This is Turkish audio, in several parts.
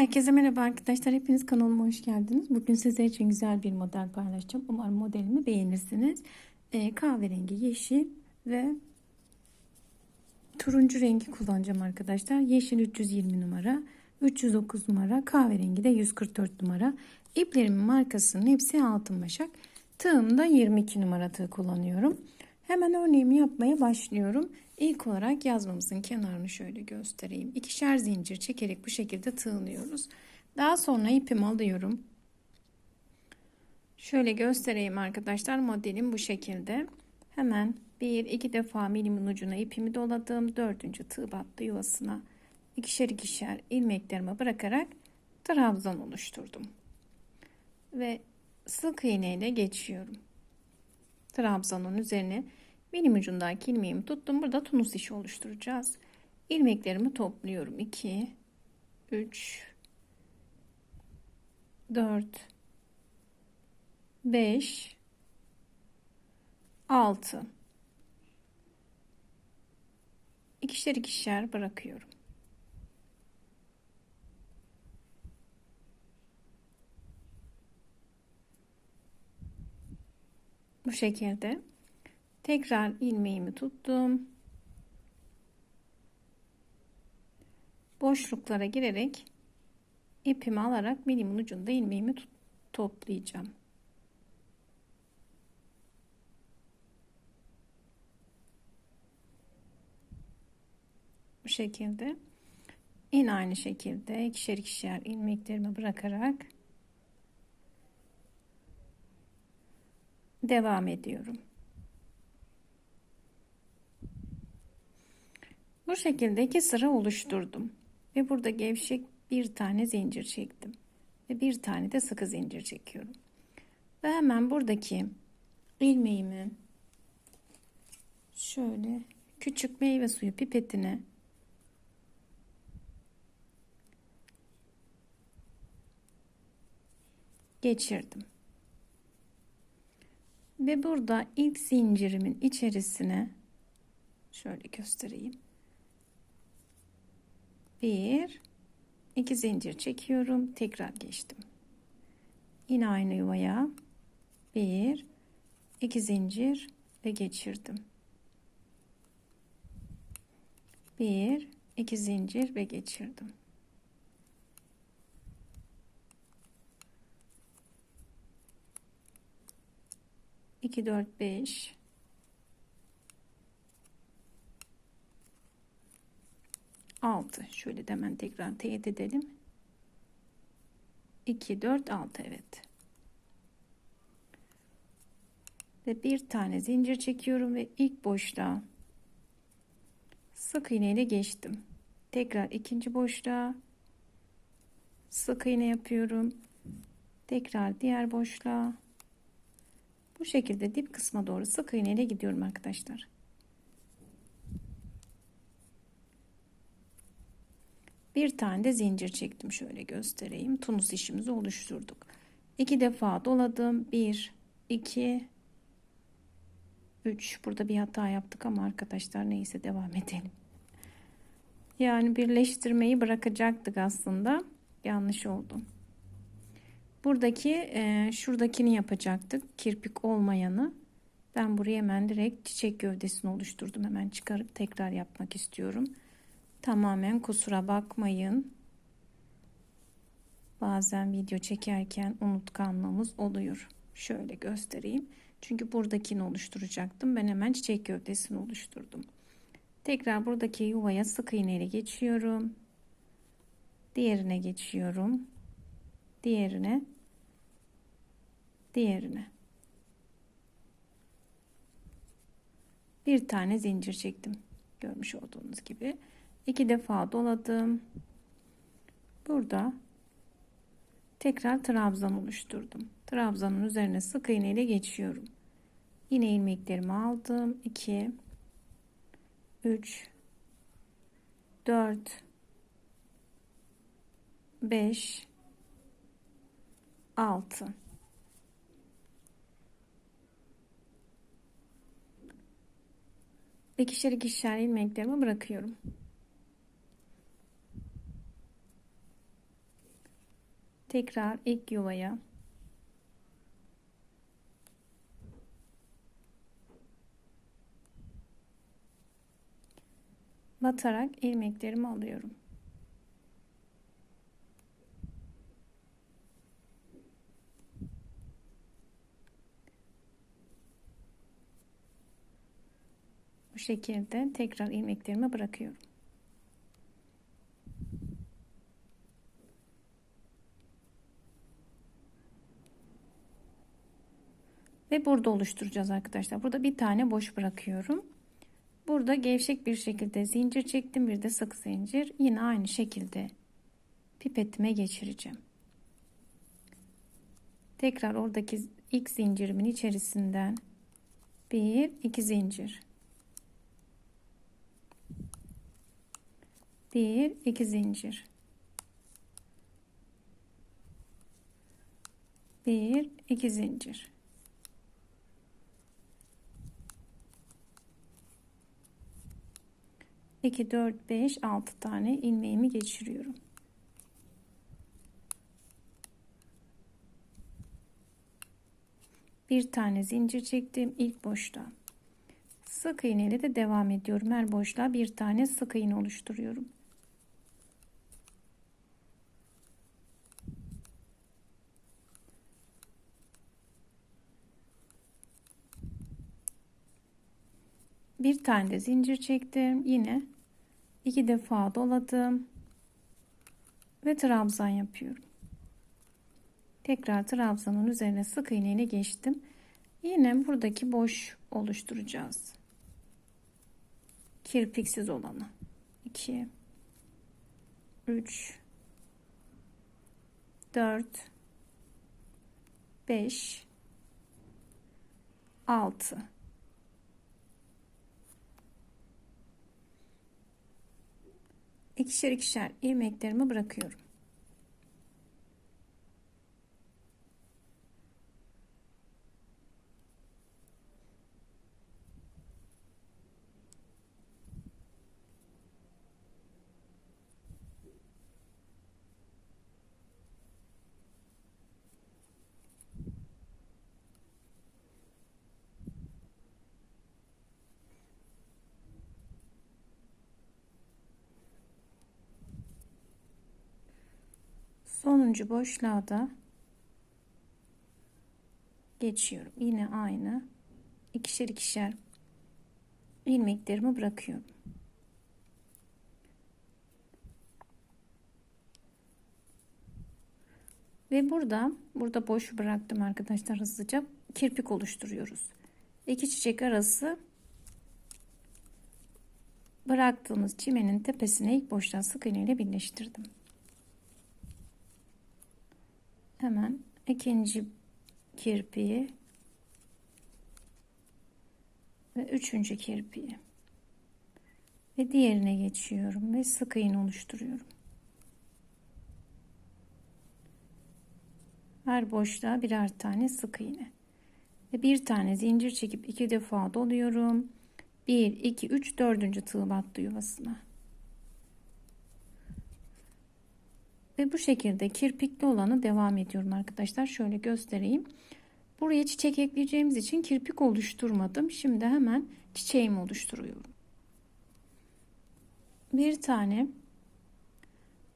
Herkese merhaba arkadaşlar. Hepiniz kanalıma hoş geldiniz. Bugün sizler için güzel bir model paylaşacağım. Umarım modelimi beğenirsiniz. Ee, kahverengi, yeşil ve turuncu rengi kullanacağım arkadaşlar. Yeşil 320 numara, 309 numara, kahverengi de 144 numara. İplerimin markasının hepsi altın başak. Tığımda 22 numara tığ kullanıyorum. Hemen örneğimi yapmaya başlıyorum. İlk olarak yazmamızın kenarını şöyle göstereyim. İkişer zincir çekerek bu şekilde tığlıyoruz. Daha sonra ipimi alıyorum. Şöyle göstereyim arkadaşlar. Modelim bu şekilde. Hemen bir iki defa milimin ucuna ipimi doladım. Dördüncü tığ battı yuvasına ikişer ikişer ilmeklerimi bırakarak trabzan oluşturdum. Ve sık iğne ile geçiyorum. Trabzanın üzerine benim ucundaki ilmeğimi tuttum. Burada tunus işi oluşturacağız. İlmeklerimi topluyorum. 2 3 4 5 6 ikişer ikişer bırakıyorum. Bu şekilde tekrar ilmeğimi tuttum. Boşluklara girerek ipimi alarak milimin ucunda ilmeğimi toplayacağım. Bu şekilde yine aynı şekilde ikişer ikişer ilmeklerimi bırakarak devam ediyorum. Bu şekilde iki sıra oluşturdum. Ve burada gevşek bir tane zincir çektim. Ve bir tane de sıkı zincir çekiyorum. Ve hemen buradaki ilmeğimi şöyle küçük meyve suyu pipetine geçirdim. Ve burada ilk zincirimin içerisine şöyle göstereyim. Bir, iki zincir çekiyorum. Tekrar geçtim. Yine aynı yuvaya bir, iki zincir ve geçirdim. Bir, iki zincir ve geçirdim. 2 4 5 6 şöyle de hemen tekrar teyit edelim. 2 4 6 evet. Ve bir tane zincir çekiyorum ve ilk boşluğa sık iğne ile geçtim. Tekrar ikinci boşluğa sık iğne yapıyorum. Tekrar diğer boşluğa bu şekilde dip kısma doğru sık iğne ile gidiyorum arkadaşlar. Bir tane de zincir çektim şöyle göstereyim. Tunus işimizi oluşturduk. İki defa doladım. Bir, iki, üç. Burada bir hata yaptık ama arkadaşlar neyse devam edelim. Yani birleştirmeyi bırakacaktık aslında. Yanlış oldu. Buradaki e, şuradakini yapacaktık. Kirpik olmayanı. Ben buraya hemen direkt çiçek gövdesini oluşturdum. Hemen çıkarıp tekrar yapmak istiyorum. Tamamen kusura bakmayın. Bazen video çekerken unutkanlığımız oluyor. Şöyle göstereyim. Çünkü buradakini oluşturacaktım. Ben hemen çiçek gövdesini oluşturdum. Tekrar buradaki yuvaya sık iğne ile geçiyorum. Diğerine geçiyorum diğerine. Diğerine. Bir tane zincir çektim. Görmüş olduğunuz gibi. İki defa doladım. Burada tekrar trabzan oluşturdum. Trabzanın üzerine sık iğne ile geçiyorum. Yine ilmeklerimi aldım. 2 3 4 5 6 ikişer ikişer ilmeklerimi bırakıyorum. tekrar ilk yuvaya batarak ilmeklerimi alıyorum. Şekilde tekrar ilmeklerimi bırakıyorum. Ve burada oluşturacağız arkadaşlar. Burada bir tane boş bırakıyorum. Burada gevşek bir şekilde zincir çektim. Bir de sık zincir. Yine aynı şekilde pipetime geçireceğim. Tekrar oradaki ilk zincirimin içerisinden bir iki zincir. Bir iki zincir. Bir iki zincir. 2 4 5 6 tane ilmeğimi geçiriyorum. Bir tane zincir çektim ilk boşta. Sık iğneyle de devam ediyorum. Her boşluğa bir tane sık iğne oluşturuyorum. Bir tane de zincir çektim. Yine iki defa doladım ve trabzan yapıyorum. Tekrar trabzanın üzerine sık iğne ile geçtim. Yine buradaki boş oluşturacağız. Kirpiksiz olanı. 2 3 4 5 6 ikişer ikişer ilmeklerimi bırakıyorum. Sonuncu boşluğa da geçiyorum. Yine aynı ikişer ikişer ilmeklerimi bırakıyorum. Ve burada burada boş bıraktım arkadaşlar hızlıca kirpik oluşturuyoruz. İki çiçek arası bıraktığımız çimenin tepesine ilk boştan sık iğne ile birleştirdim. Hemen ikinci kirpiği ve üçüncü kirpiği ve diğerine geçiyorum ve sık iğne oluşturuyorum. Her boşluğa birer tane sık iğne ve bir tane zincir çekip iki defa doluyorum. 1 2 3 4. tığ battı yuvasına. Ve bu şekilde kirpikli olanı devam ediyorum arkadaşlar. Şöyle göstereyim. Buraya çiçek ekleyeceğimiz için kirpik oluşturmadım. Şimdi hemen çiçeğimi oluşturuyorum. Bir tane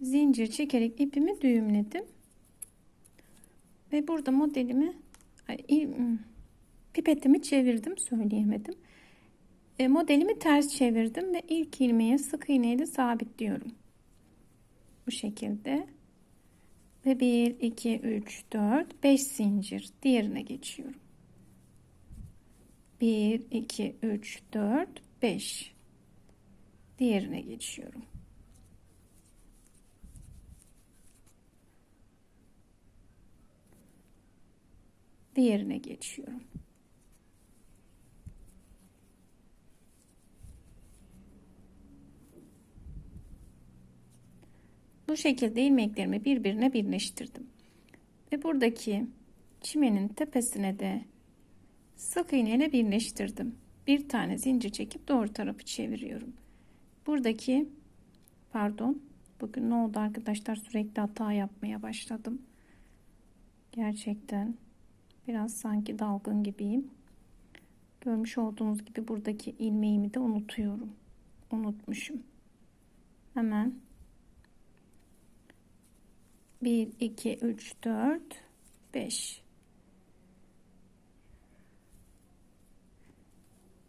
zincir çekerek ipimi düğümledim. Ve burada modelimi pipetimi çevirdim söyleyemedim. E, modelimi ters çevirdim ve ilk ilmeğe sık iğneyle sabitliyorum bu şekilde. Ve 1 2 3 4 5 zincir diğerine geçiyorum. 1 2 3 4 5 diğerine geçiyorum. Diğerine geçiyorum Bu şekilde ilmeklerimi birbirine birleştirdim. Ve buradaki çimenin tepesine de sık iğne ile birleştirdim. Bir tane zincir çekip doğru tarafı çeviriyorum. Buradaki pardon bugün ne oldu arkadaşlar sürekli hata yapmaya başladım. Gerçekten biraz sanki dalgın gibiyim. Görmüş olduğunuz gibi buradaki ilmeğimi de unutuyorum. Unutmuşum. Hemen 1 2 3 4 5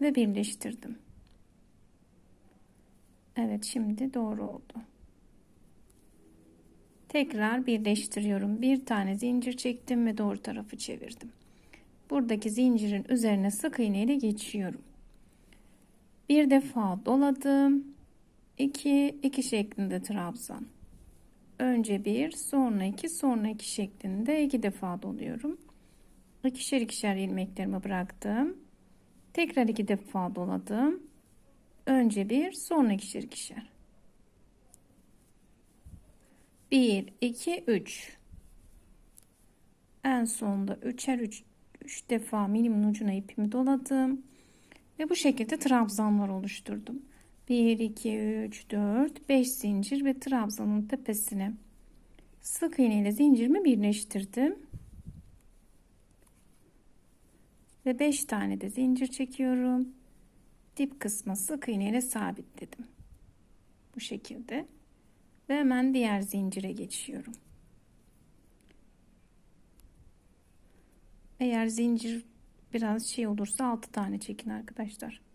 ve birleştirdim. Evet şimdi doğru oldu. Tekrar birleştiriyorum. Bir tane zincir çektim ve doğru tarafı çevirdim. Buradaki zincirin üzerine sık iğne ile geçiyorum. Bir defa doladım. 2 2 şeklinde trabzan. Önce bir, sonra iki, sonra iki şeklinde iki defa doluyorum. İkişer ikişer ilmeklerimi bıraktım. Tekrar iki defa doladım. Önce bir, sonra ikişer ikişer. 1 2 3 en sonda üçer 3 3 defa minimin ucuna ipimi doladım ve bu şekilde trabzanlar oluşturdum 1 2 3 4 5 zincir ve trabzanın tepesine. Sık iğne ile zincirimi birleştirdim. Ve 5 tane de zincir çekiyorum. Dip kısmı sık iğne ile sabitledim. Bu şekilde. Ve hemen diğer zincire geçiyorum. Eğer zincir biraz şey olursa 6 tane çekin arkadaşlar.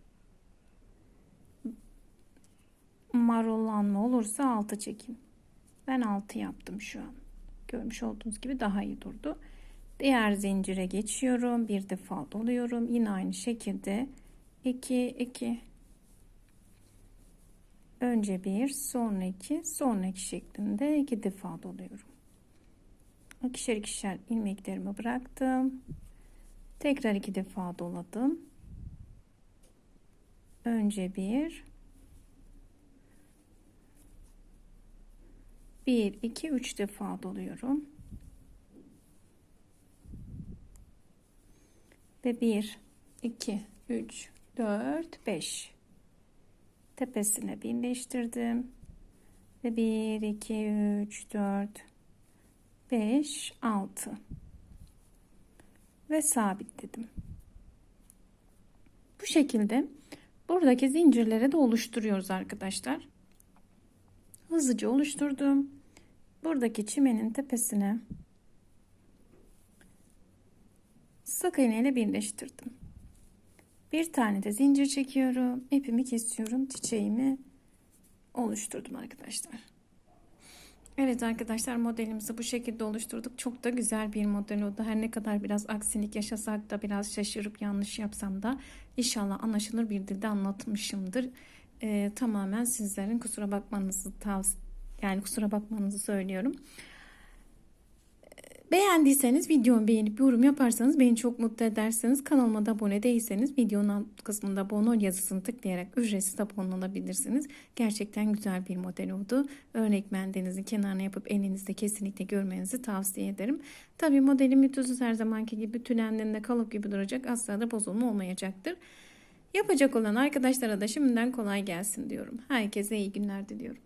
Marullanma olursa 6 çekin. Ben 6 yaptım şu an. Görmüş olduğunuz gibi daha iyi durdu. Diğer zincire geçiyorum. Bir defa doluyorum. Yine aynı şekilde 2 2 önce bir sonra iki sonra iki şeklinde iki defa doluyorum ikişer ikişer ilmeklerimi bıraktım tekrar iki defa doladım önce bir bir iki üç defa doluyorum ve bir iki üç dört beş tepesine birleştirdim. Ve 1, 2, 3, 4, 5, 6 ve sabitledim. Bu şekilde buradaki zincirleri de oluşturuyoruz arkadaşlar. Hızlıca oluşturdum. Buradaki çimenin tepesine sık iğne ile birleştirdim. Bir tane de zincir çekiyorum. ipimi kesiyorum. Çiçeğimi oluşturdum arkadaşlar. Evet arkadaşlar modelimizi bu şekilde oluşturduk. Çok da güzel bir model oldu. Her ne kadar biraz aksilik yaşasak da biraz şaşırıp yanlış yapsam da inşallah anlaşılır bir dilde anlatmışımdır. Ee, tamamen sizlerin kusura bakmanızı tavsiye yani kusura bakmanızı söylüyorum. Beğendiyseniz videomu beğenip yorum yaparsanız beni çok mutlu ederseniz kanalıma da abone değilseniz videonun alt kısmında abone ol yazısını tıklayarak ücretsiz abone olabilirsiniz. Gerçekten güzel bir model oldu. Örnek mendenizin kenarına yapıp elinizde kesinlikle görmenizi tavsiye ederim. Tabi modelim ütüsüz her zamanki gibi tülenlerinde kalıp gibi duracak asla da bozulma olmayacaktır. Yapacak olan arkadaşlara da şimdiden kolay gelsin diyorum. Herkese iyi günler diliyorum.